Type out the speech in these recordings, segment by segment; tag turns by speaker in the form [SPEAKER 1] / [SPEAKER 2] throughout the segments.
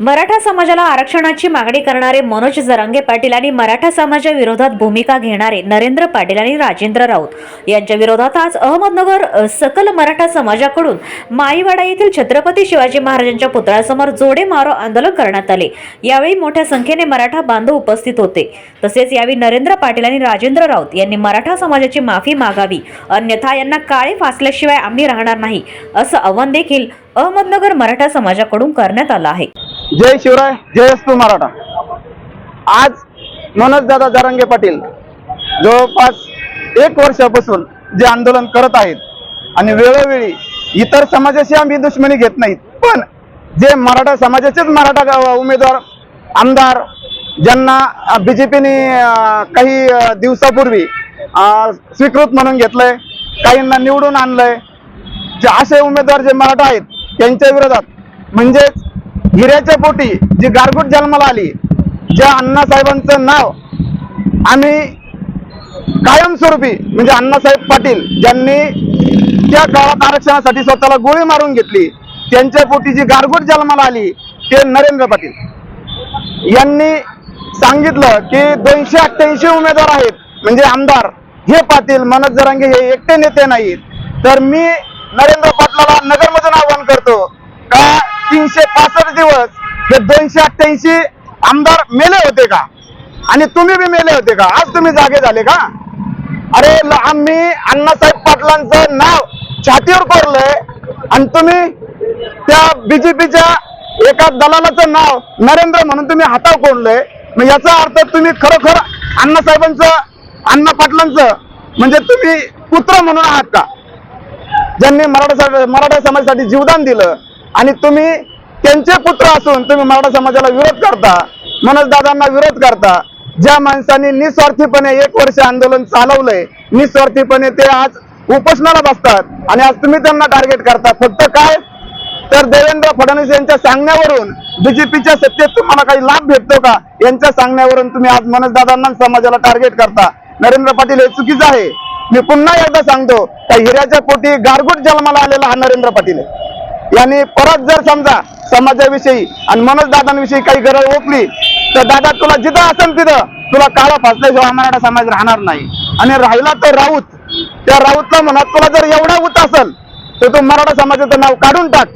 [SPEAKER 1] मराठा समाजाला आरक्षणाची मागणी करणारे मनोज जरांगे पाटील आणि मराठा समाजाविरोधात भूमिका घेणारे नरेंद्र पाटील आणि राजेंद्र राऊत यांच्या विरोधात आज अहमदनगर सकल मराठा समाजाकडून माईवाडा येथील छत्रपती शिवाजी महाराजांच्या पुतळ्यासमोर जोडे मारो आंदोलन करण्यात आले. यावेळी मोठ्या संख्येने मराठा बांधव उपस्थित होते. तसेच यावेळी नरेंद्र पाटील आणि राजेंद्र राऊत यांनी मराठा समाजाची माफी मागावी अन्यथा यांना काळे फासल्याशिवाय आम्ही राहणार नाही असं आव्हान देखील अहमदनगर मराठा समाजाकडून करण्यात आलं आहे.
[SPEAKER 2] जय शिवराय जय अस्तू मराठा. आज मनोज दादा पाटील जवळपास एक वर्षापासून जे आंदोलन करत आहेत आणि वेळोवेळी इतर समाजाशी आम्ही दुश्मनी घेत नाहीत पण जे मराठा समाजाचेच मराठा उमेदवार आमदार ज्यांना बीजेपीने काही दिवसापूर्वी स्वीकृत म्हणून घेतलंय काहींना निवडून आणलंय जे असे उमेदवार जे मराठा आहेत त्यांच्या विरोधात म्हणजेच हिऱ्याच्या पोटी जी गारगुट जन्माला आली ज्या अण्णासाहेबांचं नाव आम्ही कायमस्वरूपी म्हणजे अण्णासाहेब पाटील ज्यांनी त्या काळात आरक्षणासाठी स्वतःला गोळी मारून घेतली त्यांच्या पोटी जी गारगुट जन्माला आली ते नरेंद्र पाटील. यांनी सांगितलं की दोनशे अठ्ठ्याऐंशी उमेदवार आहेत म्हणजे आमदार हे पाटील मनोज जरांगे हे एकटे नेते नाहीत. तर मी नरेंद्र पाटलाला नगर तीनशे पासष्ट दिवस हे दोनशे अठ्ठ्याऐंशी आमदार मेले होते का? आणि तुम्ही बी मेले होते का? आज तुम्ही जागे झाले का? अरे आम्ही अण्णासाहेब पाटलांचं नाव छातीवर कोरलंय आणि तुम्ही त्या बीजेपीच्या एका दलालाचं नाव नरेंद्र म्हणून तुम्ही हातावर कोरलंय मग याचा अर्थ तुम्ही खरोखर अण्णासाहेबांचं अण्णा पाटलांचं म्हणजे तुम्ही पुत्र म्हणून आहात का? ज्यांनी मराठा मराठा समाजासाठी जीवदान दिलं आणि तुम्ही त्यांचे पुत्र असून तुम्ही मराठा समाजाला विरोध करता मनोज दादांना विरोध करता ज्या माणसांनी निस्वार्थीपणे एक वर्ष आंदोलन चालवलंय निस्वार्थीपणे ते आज उपोषणाला बसतात आणि आज तुम्ही त्यांना टार्गेट करता. फक्त काय? तर देवेंद्र फडणवीस यांच्या सांगण्यावरून बीजेपीच्या सत्तेत तुम्हाला काही लाभ भेटतो का? यांच्या सांगण्यावरून तुम्ही आज मनसदादांना समाजाला टार्गेट करता. नरेंद्र पाटील हे चुकीचं आहे. मी पुन्हा एकदा सांगतो का हिऱ्याच्या पोटी गारगुट जन्माला आलेला हा नरेंद्र पाटील आहे. यांनी परत जर समजा समाजाविषयी आणि मनोज दादांविषयी काही गरज ओपली तर दादा तुला जिथं असेल तिथं तुला काळा फासल्याशिवाय मराठा समाज राहणार नाही. आणि राहिला तर राऊत. त्या राऊतला म्हणा तुला जर एवढा उत असेल तर तू मराठा समाजाचं नाव काढून टाक.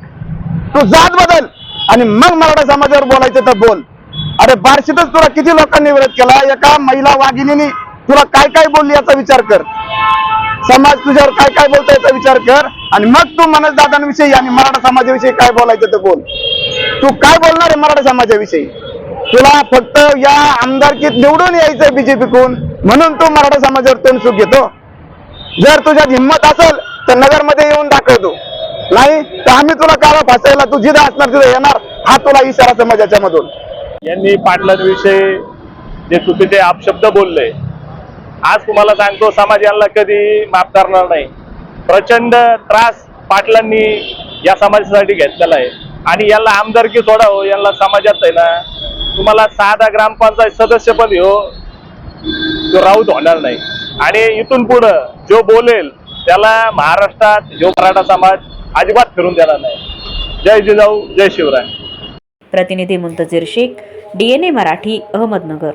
[SPEAKER 2] तू जात बदल. आणि मग मराठा समाजावर बोलायचं तर बोल. अरे बार्शीतच तुला किती लोकांनी विरोध केला? एका महिला वाघिणीने तुला काय काय बोलली याचा विचार कर. समाज तुझ्यावर काय काय बोलतो याचा विचार कर. आणि मग तू मनोज दादांविषयी आणि मराठा समाजाविषयी काय बोलायचं तर बोल. तू काय बोलणार आहे मराठा समाजाविषयी? तुला फक्त या आमदारकीत निवडून यायचंय बीजेपीकडून. म्हणून तू मराठा समाजावर तोंड सुख घेतो. जर तुझ्यात हिंमत असेल तर नगरमध्ये येऊन दाखवतो. नाही तर आम्ही तुला काळा फासायला तू जिथं असणार तिथं येणार हा तुला इशारा समाजाच्या मधून
[SPEAKER 3] यांनी पाटलांविषयी जे चुकीचे आपशब्द बोलले आज तुम्हाला सांगतो समाज यांना कधी माफ करणार नाही. प्रचंड त्रास पाटलांनी या समाजासाठी घेतलेला आहे. आणि यांना आमदारकी सोडावं हो, यांना समाजात आहे ना तुम्हाला साधा ग्रामपंचायत सदस्यपद हो तो राऊत होणार नाही. आणि इथून पुढं जो बोलेल त्याला महाराष्ट्रात जो मराठा समाज अजिबात फिरून देणार नाही. जय जिजाऊ जय शिवराय.
[SPEAKER 1] प्रतिनिधी मुंतजीर शेख डीएनए मराठी अहमदनगर.